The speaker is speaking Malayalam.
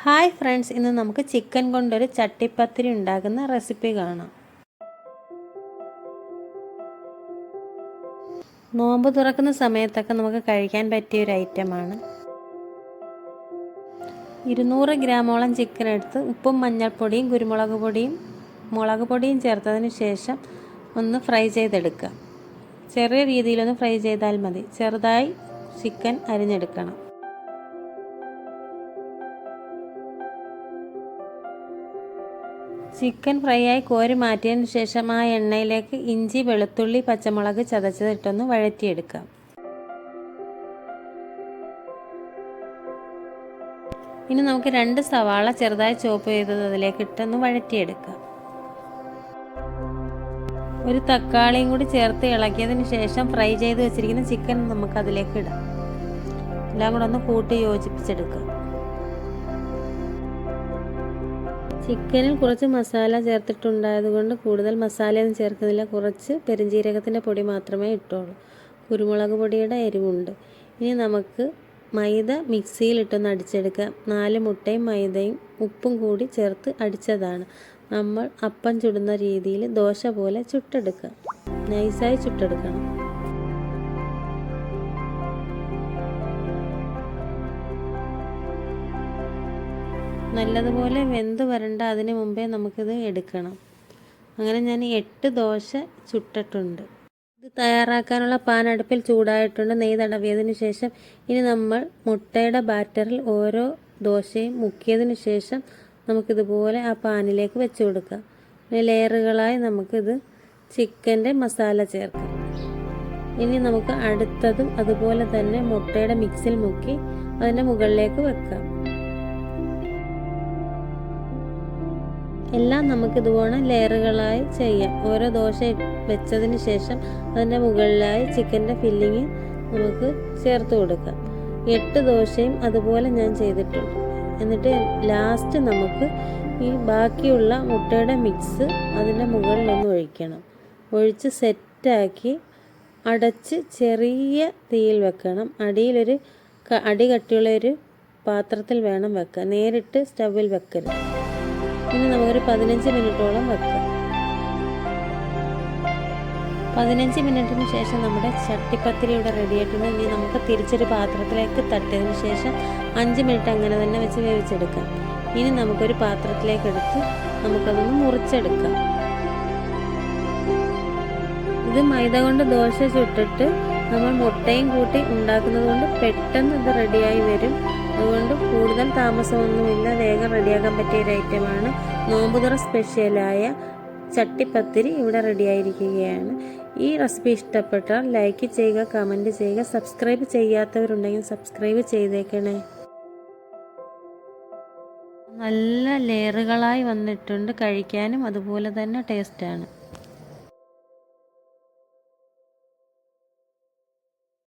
ഹായ് ഫ്രണ്ട്സ് ഇന്ന് നമുക്ക് ചിക്കൻ കൊണ്ടൊരു ചട്ടിപ്പത്തിരി ഉണ്ടാക്കുന്ന റെസിപ്പി കാണാം. നോമ്പ് തുറക്കുന്ന സമയത്തൊക്കെ നമുക്ക് കഴിക്കാൻ പറ്റിയ ഒരു ഐറ്റമാണ്. ഇരുന്നൂറ് ഗ്രാമോളം ചിക്കൻ എടുത്ത് ഉപ്പും മഞ്ഞൾപ്പൊടിയും കുരുമുളക് പൊടിയും മുളക് പൊടിയും ചേർത്തതിന് ശേഷം ഒന്ന് ഫ്രൈ ചെയ്തെടുക്കുക. ചെറിയ രീതിയിലൊന്ന് ഫ്രൈ ചെയ്താൽ മതി. ചെറുതായി ചിക്കൻ അരിഞ്ഞെടുക്കണം. ചിക്കൻ ഫ്രൈ ആയി കോരി മാറ്റിയതിന് ശേഷം ആ എണ്ണയിലേക്ക് ഇഞ്ചി വെളുത്തുള്ളി പച്ചമുളക് ചതച്ചതിട്ടൊന്ന് വഴറ്റിയെടുക്കാം. ഇനി നമുക്ക് രണ്ട് സവാള ചെറുതായി ചോപ്പ് ചെയ്തത് അതിലേക്ക് ഇട്ടൊന്ന് വഴറ്റിയെടുക്കാം. ഒരു തക്കാളിയും കൂടി ചേർത്ത് ഇളക്കിയതിന് ശേഷം ഫ്രൈ ചെയ്ത് വെച്ചിരിക്കുന്ന ചിക്കൻ നമുക്ക് അതിലേക്ക് ഇടാം. എല്ലാം കൂടെ ഒന്ന് കൂട്ടി യോജിപ്പിച്ചെടുക്കാം. ചിക്കനിൽ കുറച്ച് മസാല ചേർത്തിട്ടുണ്ടായതുകൊണ്ട് കൂടുതൽ മസാലയൊന്നും ചേർക്കുന്നില്ല. കുറച്ച് പെരുംജീരകത്തിന്റെ പൊടി മാത്രമേ ഇട്ടുള്ളൂ. കുരുമുളക് പൊടിയുടെ എരിവുണ്ട്. ഇനി നമുക്ക് മൈദ മിക്സിയിലിട്ടൊന്ന് അടിച്ചെടുക്കാം. നാല് മുട്ടയും മൈദയും ഉപ്പും കൂടി ചേർത്ത് അടിച്ചതാണ്. നമ്മൾ അപ്പം ചുടുന്ന രീതിയിൽ ദോശ പോലെ ചുട്ടെടുക്കാം. നൈസായി ചുട്ടെടുക്കണം. നല്ലതുപോലെ വെന്ത് വരണ്ട അതിന് മുമ്പേ നമുക്കിത് എടുക്കണം. അങ്ങനെ ഞാൻ എട്ട് ദോശ ചുട്ടിട്ടുണ്ട്. ഇത് തയ്യാറാക്കാനുള്ള പാൻ അടുപ്പിൽ ചൂടായിട്ടുണ്ട്. നെയ്യ് തടവിയതിന് ശേഷം ഇനി നമ്മൾ മുട്ടയുടെ ബാറ്ററിൽ ഓരോ ദോശയും മുക്കിയതിന് ശേഷം നമുക്കിതുപോലെ ആ പാനിലേക്ക് വെച്ച് കൊടുക്കാം. ലെയറുകളായി നമുക്കിത് ചിക്കന്റെ മസാല ചേർക്കാം. ഇനി നമുക്ക് അടുത്തതും അതുപോലെ തന്നെ മുട്ടയുടെ മിക്സിൽ മുക്കി അതിന്റെ മുകളിലേക്ക് വെക്കാം. എല്ലാം നമുക്ക് ഇതുപോലെ ലെയറുകളായി ചെയ്യാം. ഓരോ ദോശ വെച്ചതിന് ശേഷം അതിന്റെ മുകളിലായി ചിക്കന്റെ ഫില്ലിങ് നമുക്ക് ചേർത്ത് കൊടുക്കാം. എട്ട് ദോശയും അതുപോലെ ഞാൻ ചെയ്തിട്ടുണ്ട്. എന്നിട്ട് ലാസ്റ്റ് നമുക്ക് ഈ ബാക്കിയുള്ള മുട്ടയുടെ മിക്സ് അതിന്റെ മുകളിലൊന്ന് ഒഴിക്കണം. ഒഴിച്ച് സെറ്റാക്കി അടച്ച് ചെറിയ തീയിൽ വെക്കണം. അടിയിലൊരു അടി കട്ടിയുള്ള ഒരു പാത്രത്തിൽ വേണം വെക്കാൻ. നേരിട്ട് സ്റ്റവിൽ വെക്കരുത്. ഇനി നമുക്കൊരു പതിനഞ്ച് മിനിറ്റോളം വെക്കാം. പതിനഞ്ച് മിനിറ്റിന് ശേഷം നമ്മുടെ ചട്ടിപ്പത്തിരി ഇവിടെ റെഡി ആയിട്ടുണ്ട്. ഇനി നമുക്ക് തിരിച്ചൊരു പാത്രത്തിലേക്ക് തട്ടിയതിന് ശേഷം അഞ്ച് മിനിറ്റ് അങ്ങനെ തന്നെ വെച്ച് വേവിച്ചെടുക്കാം. ഇനി നമുക്കൊരു പാത്രത്തിലേക്ക് എടുത്ത് നമുക്കതൊന്ന് മുറിച്ചെടുക്കാം. ഇത് മൈദ കൊണ്ട് ദോശ ചുട്ടിട്ട് നമ്മൾ മുട്ടയും കൂട്ടി ഉണ്ടാക്കുന്നത് കൊണ്ട് പെട്ടെന്ന് ഇത് റെഡിയായി വരും. അതുകൊണ്ട് കൂടുതൽ താമസമൊന്നുമില്ല. വേഗം റെഡിയാക്കാൻ പറ്റിയ ഒരു ഐറ്റമാണ്. നോമ്പുതുറ സ്പെഷ്യലായ ചട്ടിപ്പത്തിരി ഇവിടെ റെഡിയായിരിക്കുകയാണ്. ഈ റെസിപ്പി ഇഷ്ടപ്പെട്ടാൽ ലൈക്ക് ചെയ്യുക കമന്റ് ചെയ്യുക സബ്സ്ക്രൈബ് ചെയ്യാത്തവരുണ്ടെങ്കിൽ സബ്സ്ക്രൈബ് ചെയ്തേക്കണേ. നല്ല ലെയറുകളായി വന്നിട്ടുണ്ട്. കഴിക്കാനും അതുപോലെ തന്നെ ടേസ്റ്റാണ്.